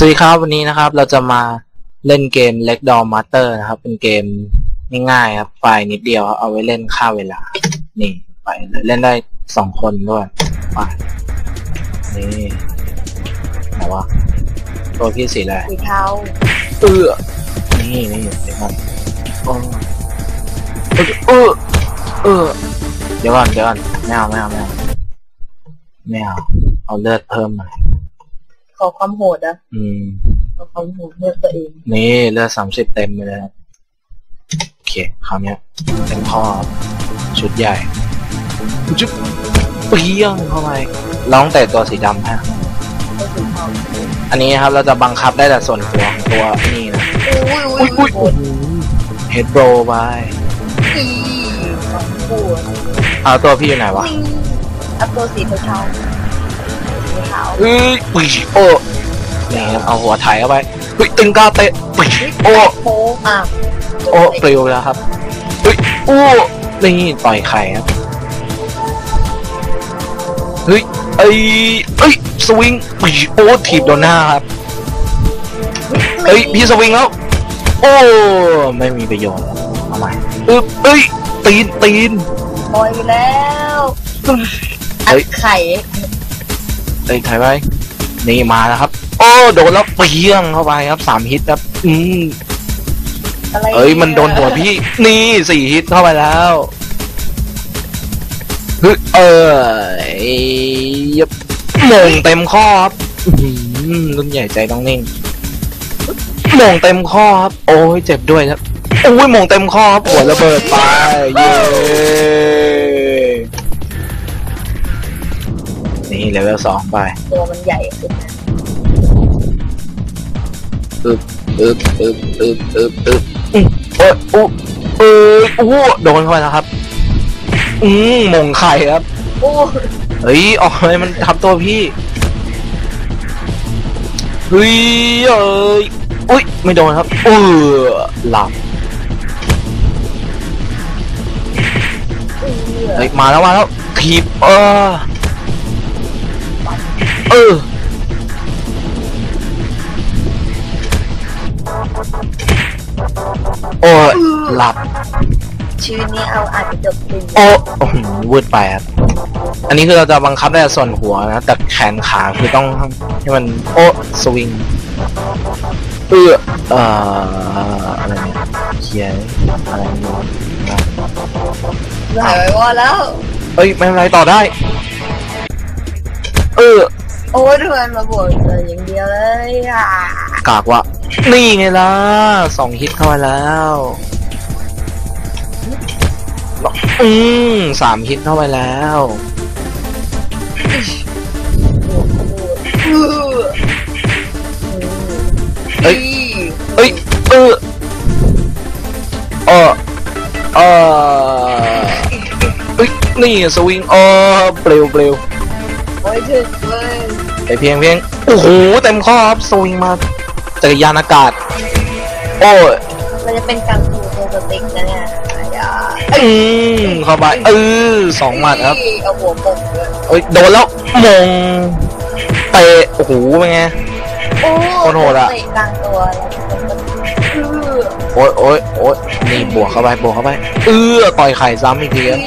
สวัสดีครับวันนี้นะครับเราจะมาเล่นเกม l e g d o r Master นะครับ เป็นเกมง่ายๆครับไฟล์นิดเดียวเอาไว้เล่นค่าเวลา นี่ไปเลยเล่นได้สองคนด้วยไปนี่ไหนวะตัวพี่สีอะไรสีเทาเออนี่นี่เดี๋ยวก่อนโอ้เออเออเดี๋ยวก่อนเดี๋ยวก่อนไม่เอาไม่เอาไม่เอาไม่เอาเอาเลือดเพิ่มหน่อย ขอความโหดอะอืมขอความโหดเลือกตัวเอง นี่เลือดสามสิบเต็มไปเลยครับโอเคคราวเนี้ยเต็มข้อชุดใหญ่จุ๊บเปี้ยงเข้าไปร้องแต่ตัวสีดำฮะก็สีเทาอันนี้ครับเราจะบังคับได้แต่ส่วนตัวของตัวนี่นะอุ้ยอุ้ยอุ้ยเฮดโบรไปอีความโหดเอาตัวพี่อยู่ไหนวะนี่เอาตัวสีเทาๆสี เทาเอ้ยปุ้ยโอ้นี่ครับเอาหัวไถ่ายเข้าไปปุ้ยตึงกาเตะปุ้ยโอ้โค้งอะโอ้ปลิวแล้วครับเฮ้ยโอ้นี่ต่อยไข่ครับเฮ้ยไอ้เอ้ยสวิงอุ๊ยโอ้ถีบโดนหน้าครับเฮ้ยพี่สวิงแล้วโอ้ไม่มีประโยชน์เอาใหม่อึ๊บเอ้ยตีนตีนบอยไปแล้วเฮ้อัยดไข่ เอ้ยถ่ายไปนี่มาแล้วครับ โอ้โดนแล้วเปี้ยงเข้าไปครับสามฮิตครับ อืมอะไรเอ้ยมันโดนหัวพี่ นี่สี่ฮิตเข้าไปแล้วเฮ้ยเออยับมงเต็มข้อครับอื้อหือรุ่นใหญ่ใจต้องนิ่งมงเต็มข้อครับ โอ้ยเจ็บด้วยครับโอ้ยมงเต็มข้อครับหัวระเบิดไปเย้ เลเวลสองไป ตัวมันใหญ่ขึ้นนะอึบอึบอึบอึบอึบอึบอืมโอ้ยอู้เอ้ยอู้โดนเข้าไปแล้วครับ อืมมงไข่ครับ โอ้เฮ้ยออกเลยมันทับตัวพี่เฮ้ยเอ้ยอุ้ยไม่โดนครับเออหลับเฮ้ยมาแล้วมาแล้วถีบเออ เออโอ้ยหลับชื่อนี้เอาอาจจะจบเป็นโอ้โอ้โหวืดไปครับอันนี้คือเราจะบังคับได้แต่ส่วนหัวนะแต่แขนขาคือต้องให้มันโอ้สวิงเอื้อเอ่ออะไรเนี่ยเขียนอะไรเนี่ยหายไปวอแล้ว เอ้ยไม่เป็นไรต่อได้ เออ โอ้ยทำไมมาบวกเลยอย่างเดียวเลยอะกากว่ะนี่ไงล่ะสองฮิตเข้ามาแล้วอืมสามฮิตเข้าไปแล้วเออเอ้ยเอ้ยเออเออเออเอ้ยนี่สวิงเออเปลวเปลวโอ้ยถึงเลย ไปเพียงเพียงโอ้โหเต็มข้อครับสวิงมาจักรยานอากาศ โอ้ยมันจะเป็นกังฟูตัวสติ๊กนะเนี่ยอย่าอืมเข้าไปเออสองหมัดครับเอาหัวปกเลยเอ้ยโดนแล้วมงเตะโอ้โหเป็นไง โอ้โคตรโหดอะ เตะกลางตัวแล้วมันคือโอ้ยโอ้ยโอ้ยนี่บวกเข้าไปบวกเข้าไป เออต่อยไข่ซ้ำอีกทีครับ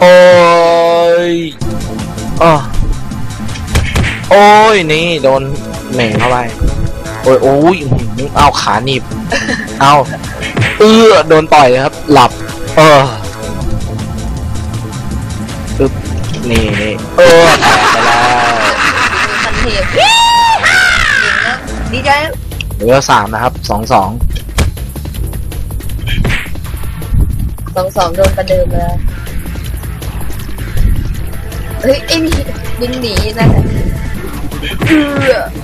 โอ้ยอ้อ โอ้ยนี่โดนเหม่งเข้าไปโอ้ยโอ้ยอื้อหือเอาขาหนีบเอาเออโดนต่อยเลยครับ หลับ เออปึ๊บนี่นี่เออแตกไปแล้วมันเทียบดีใจเหลือสามนะครับสองสองสองสองโดนประเดิมเลยเฮ้ยไอ้นี่ยิงหนีนะเออ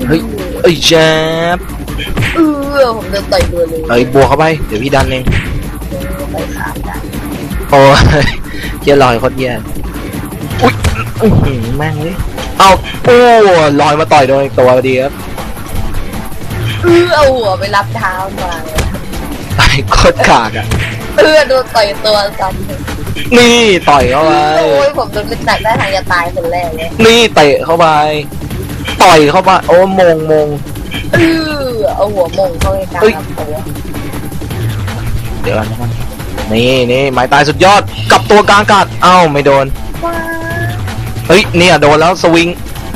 เฮ้ยเอ้ยแจ๊บเออผมโดนต่อยตัวเลยเอ้ยบวกเข้าไป เดี๋ยวพี่ดันเองต่อยขาได้โอ้ยเหี้ยลอยโคตรแย่อุ้ยอื้อหือแม่งเลยเอาโอ้ลอยมาต่อยโดนอีกตัวพอดีครับเออเอาหัวไปรับเท้ามาไอ้โคตรกากอะเออโดนต่อยตัวซ้ำนี่ต่อยเข้าไปโอ้ยผมโดนเป็นหนักได้ทางจะตายคนแรกเลยนี่เตะเข้าไป ต่อยเข้าไปโอ้มงมงเออเอาหัวมงเข้าไปกลางเฮ้ยลำตัวเดี๋ยวนะมันนี่นี่ไม้ตายสุดยอดกลับตัวกลางอากาศเอ้าไม่โดนว้าเฮ้ยเนี่ยโดนแล้วสวิง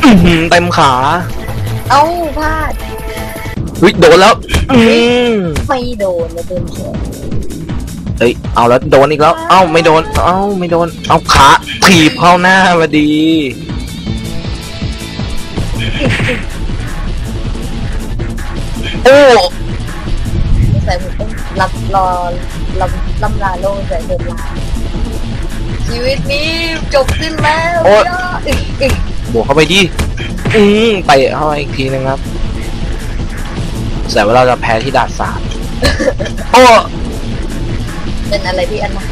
อื้อหือเต็มขา เอ้าพลาดเฮ้ยโดนแล้วอืมไม่โดนนะโดนแขนเฮ้ยเอาแล้วโดนอีกแล้ว เอ้าไม่โดน เอ้าไม่โดน เอาขาถีบเข้าหน้าพอดี โอ้ใส่ผมต้องรับรอลำลำลาโลกใส่เดินลาชีวิตนี้จบสิ้นแล้วโอ๊ยย่าอึกอึกบวกเข้าไปดิอืมเตะเข้าไปอีกทีนึงครับแต่ว่าเราจะแพ้ที่ดาดสามโอ้เป็นอะไรที่อันนะ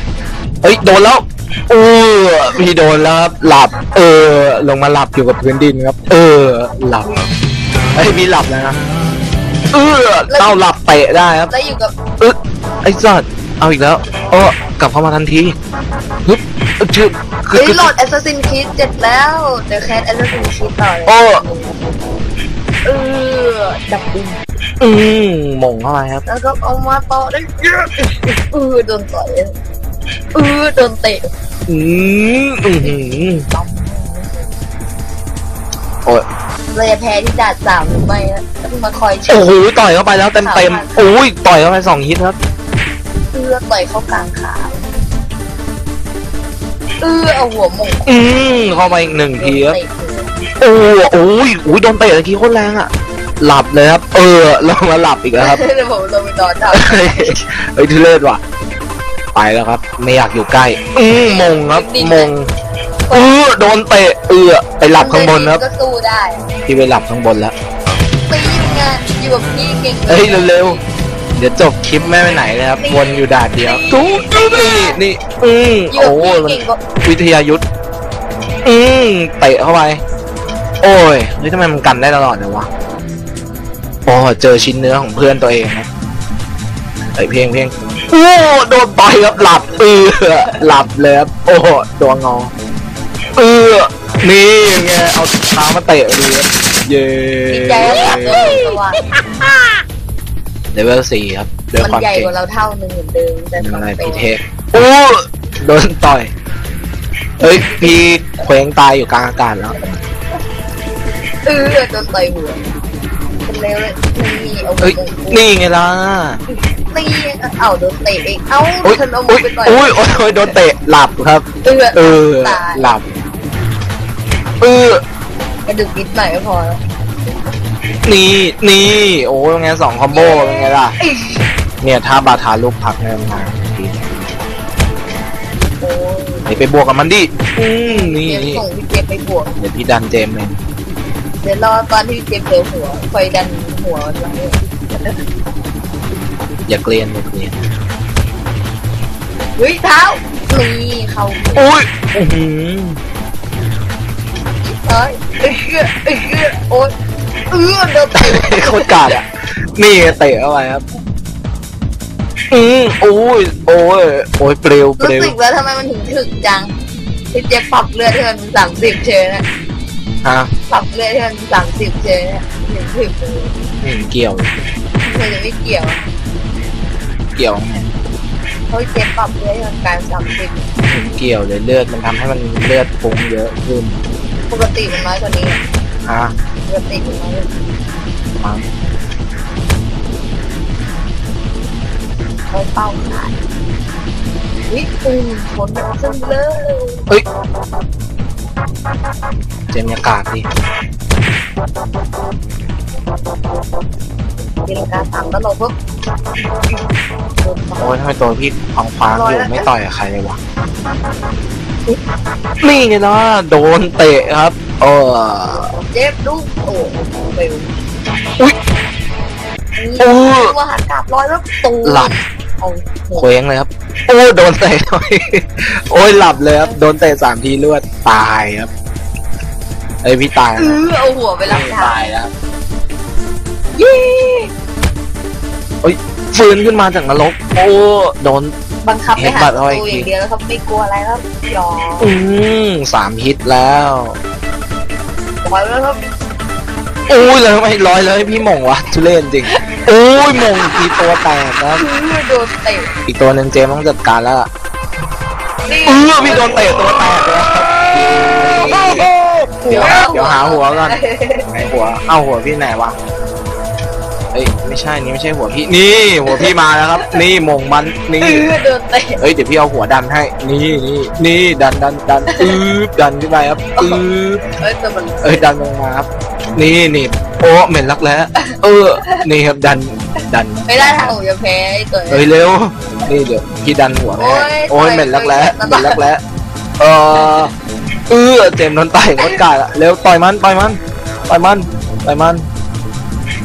เฮ้ยโดนแล้วเออพี่โดนแล้วครับหลับ เออ ลงมาหลับอยู่กับพื้นดินครับ เออ หลับไอ้ยพี่หลับแล้วนะ เออเต้าหลับเตะได้ครับแล้วอยู่กับเออไอ้สัตว์เอาอีกแล้วเออกลับเข้ามาทันทีฮึบเออชื่อคือเฮ้ยคือโหลด Assassin's Creed เจ็ดแล้วเดี๋ยวแคส Assassin's Creed ต่อเลยโอ้เออดับบินอืมหมงเข้าไปครับ แล้วก็เอามาต่อได้เยอะเออโดนต่อยเออโดนเตะอืมอือหือต้อมโอ้ย เลยจะแพ้ที่ดาดสามหรือไม่นะต้องมาคอยเช็โอ้คโหต่อยเข้าไปแล้วเต็มเต็มๆโอ้ยต่อยเข้าไปสองฮิตครับเออต่อยเข้ากลางขาเออเอาหัวหมงอืมเข้าไปอีกหนึ่งทีครับ เตะหัวโอ้โอ้ยโอ้ยโดนเตะตะกี้โคตรแรงอะหลับเลยครับ เออลงมาหลับอีกแล้วครับ เดี๋ยวผมลงไปนอนทับเฮ้ยเฮ้ยทุเรศว่ะ ไปแล้วครับ ไม่อยากอยู่ใกล้ อืมมงครับ มง เออโดนเตะเออไปหลับข้างบนครับก็สู้ได้พี่ไปหลับข้างบนแล้วตีเป็นไงอยู่กับพี่เก่งเฮ้ยเร็วๆเดี๋ยวจบคลิปแม่ไปไหนเลยครับวนอยู่ด่านเดียวทุนี่นี่อืมอยู่โอ้กับพี่มันเก่งกว่าวิทยายุทธอืมเตะเข้าไปโอ้ยเฮ้ยทำไมมันกันได้ตลอดเลยวะโอ้เจอชิ้นเนื้อของเพื่อนตัวเองครับไอเพลงเพลงโอ้โดนต่อยครับหลับเออหลับเลยครับโอ้ตัวงอ เออนี่ไงเอาเท้ามาเตะดูครับเย้ดีใจแล้วตัวสว่างเลเวลสี่ครับด้วยมันความใหญ่เก่งกว่าเราเท่านึงเหมือนเดิมแต่เป็นสองอะไรตัพี่วเทพโอ้โดนต่อยเฮ้ยพี่เคว้งตายอยู่กลางอากาศแล้ว เออโดนต่อยหัวเป็นเร็วเลยนี่เอาหัเอ้วยมงนี่ไงล่ะตีเอาโดนเตะเองเอ้าโอ้ยฉันเอามืโอ้อยไปต่อยโอ้ยโอ้ยโอ้ยโดนเตะหลับครับ เออเออตายหลับ เออกระดูกนิดหน่อยก็พอแล้วนี่นี่โอ้ยไงสองคอมโบเป็นไงล่ะ เนี่ยถ้าบาทาลูกผักเนี่ยมาทีโอ้ยไหนไปบวกกับมันดิอืมนี่เดี๋ยวนี่ส่งพี่เจมไปบวก เดี๋ยวพี่ดันเจมส์เองเดี๋ยวรอตอนที่เจมเจอหัวคอยดันหัวมันไว้อย่าเกลียนอย่าเกลียนเฮ้ยเท้านี่เข้าหัวโอ้ยอื้อหือ เอ้ยเอ้ยเอ้ยโอ๊ยเออโดนเตะโคตรกาดอะ นี่เตะเข้าไปครับ อืมโอ้ย โอ้ย โอ้ยเปลวเปรู้ลวสึกแล้วทำไมมันถึงถึกจังพี่เจมปรับเลือดให้มันสามสิบเชยนะฮะปรับเลือดให้มันสามสิบเชยนะถึงถึกเลยอืมเกี่ยว เธอจะไม่เกี่ยวเกี่ยวไงเพราะพี่เจมปรับเลือดให้มันกลายสามสิบ อืมเกี่ยวเลยเลือดมันทำให้มันเลือดฟุ้งเยอะขึ้น ปกติมันน้อยกว่านี้อะฮะปกติมันน้อยกว่านี้มั้งเขาเป้าขาดวิอืมผลมันซึ่งเลยเฮ้ยเจมส์ยากาศดิตีลังกาสามตลบปุ๊บโดนต่อโอ้ยทำไมตัวพี่ฟองฟ้างๆอยู่ร้อยแล้วไม่ต่อยกับใครเลยวะ นี่ไงนะโดนเตะครับ เออเจ็บลูกโอ้เร็วอุ้ยโอ้ว่าหันกลับร้อยแล้วตูหลับโอ้โหเคว้งเลยครับ โอ้โดนเตะโอ้ยหลับเลยครับ โดนเตะสามทีรวดตายครับเอ้ยพี่ตายเอนะอเอาหัวไปรับดาตายแล้วเย้ฟื้นขึ้นมาจากนรก โอ้โดน บังคับไปเห็นหาบัปตรระเอาไว้ตูอีกทีอย่างเดียวแล้วครับไม่กลัวอะไรครับหยออืมสามฮิตแล้วปล่อยแล้วครับโอ้ยเลยไม่ร้อยเลยพี่หม่งวะทุเรศจริงโอ้ยหม่งอีกทีตัวแตกครับเออโดนเตะอีกตัวหนึ่งเจมส์ต้องจัดการแล้วล่ะนี่เออพี่โดนเตะตัวแตกเลยครับเดี๋ยวเดี๋ยวหาหัวก่อนไหนหัวเอ้าหัวพี่ไหนวะ เอ้ยไม่ใช่นี่ไม่ใช่หัวพี่นี่หัวพี่มาแล้วครับ นี่หม่งมันนี่เออโดนเตะเอ้ยเดี๋ยวพี่เอาหัวดันให้ นี่นี่นี่ดันดันดันอืบดันขึ้นไปครับอืบเอ้ยแต่มันเอ้ยดันลงมาครับนี่นี่โอ้เหม็นรักแร้เออนี่ครับดันดันไม่ได้ทางผมจะแพ้ไอ้ตัวเอ้ยเร็วนี่เดี๋ยวพี่ดันหัวให้โอ้ยโอ้ยเหม็นรักแร้ต่อยเหม็นรักแร้เออเออเจมส์โดนต่อยงดกาดอะเร็วต่อยมันต่อยมันต่อยมันต่อยมัน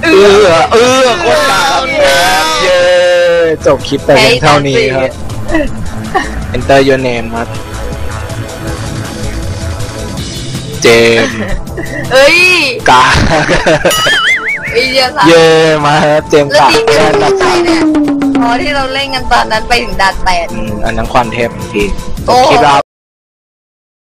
เออเออโคตรกาดครับเย้จบคลิปแต่เพียงเท่านี้ครับ Enter your name ครับเจมส์เอ้ยกาไอ้เหี้ยค่ะเย่มาครับเจมส์แล้วกาที่แค่เกิดตัดใครเนี่ยพอที่เราเล่นกันตอนนั้นไปถึงด่านแปดอืมอันนั้นความเทพพี่โอ้คลิปเรา